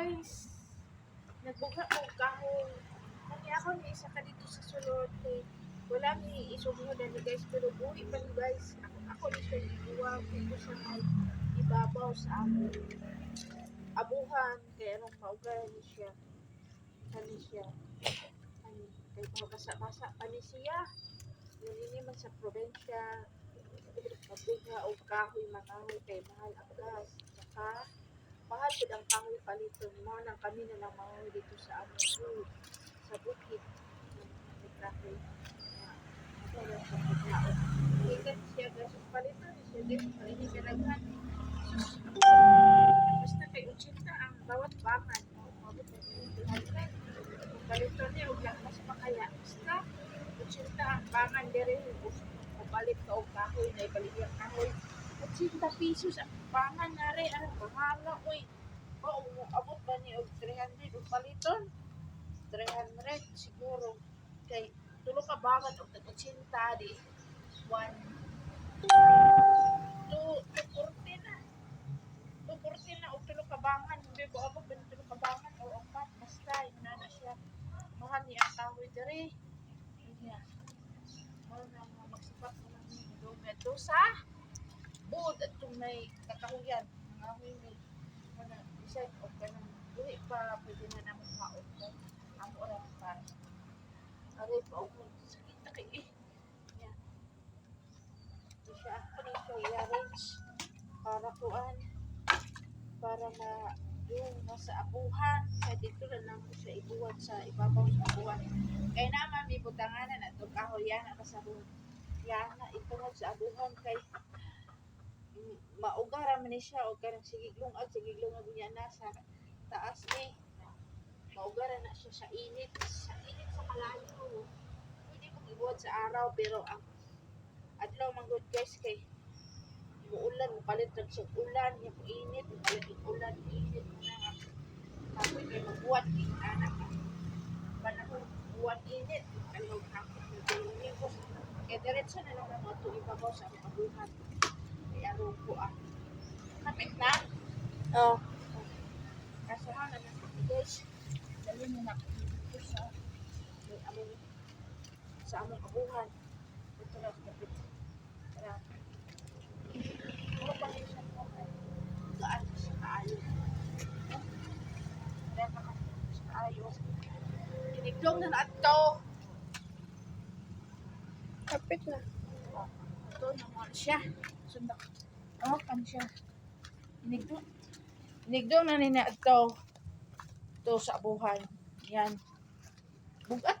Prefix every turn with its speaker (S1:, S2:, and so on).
S1: guys. Nagbuga ko kahon. Kaya ako ni isa ka dito sa sulod. Eh. Wala mi isugmo na ni guys. Pero buhi pa ni guys. Ako, ako ni siya iiwag. Ito siya ay ibabaw sa amon. Abuhan. Kaya anong maugaran ni siya. Kani siya. Kani. Kaya mabasa-basa pa ni siya. Yun man sa probensya. Magbuga o kahoy makahoy kay mahal ang gas. Saka mahal po ang kahoy paliton mo nang kami na lang mahoy dito sa food sa bukid. Ng kahoy kaya sa pagkaon ikat siya gas paliton siya din hindi kalaghan basta kay 80 ang bawat bangan mabot na niya ug mas makaya. Basta 80 ang bangan dire palit ka og kahoy na ibaligyan kahoy. 80 pesos ang pangan na rin, ano, bahala, uy. Oo, abot ba ni og 300 og paliton? 300 siguro. Kay, tulo ka bagat og tag-80 di. 1, 2, 240 na. 240 na og tulo ka bangan. Hindi ko abot ba ni tulo ka bangan o apat. Basta, yun na siya. Mahal niya kahoy diri. Yan. Mahal na magsipat mo ng dometo sa buod at kung may kakahuyan, mga huwi mga isang o kanang buhi pa pwede na naman kaon ko ang oras pa. Aray pa ako sakit na kay eh. Yan. Ito siya ako siya i-arrange para kuan para na yung nasa abuhan kaya dito na lang ko siya ibuhat sa ibabaw sa abuhan kaya naman may butanganan at itong kahoyan at sa abuhan yan na ibuhat sa abuhan kay maugara man ni siya o karang sigiglong at sigiglong nga niya na sa taas ni maugara na siya sa init sa init sa kalayo. Pwede kong ibuhat sa araw pero ang adlaw man good guys kay muulan palit lang sa ulan yung init palit yung ulan init na nga. Tapos kay magbuhat ni anak panahon buwan init. Ano hapon yung ko kaya diretso na lang ang mga tuloy ibabaw sa mga buhat ko ah kapit na?
S2: Oh.
S1: kasi ha na guys. Dali mo na dito sa may among sa among abuhan ito lang kapit. Kaya ano pa rin siya po gaan siya kaayo? Kaya ka siya kaayo. Kinigdong na na ito
S2: Kapit na.
S1: Ito naman siya. Sundak. Oh kan siya. Kinigdong kinigdong na nina ito. Ito sa abuhan yan. Bugat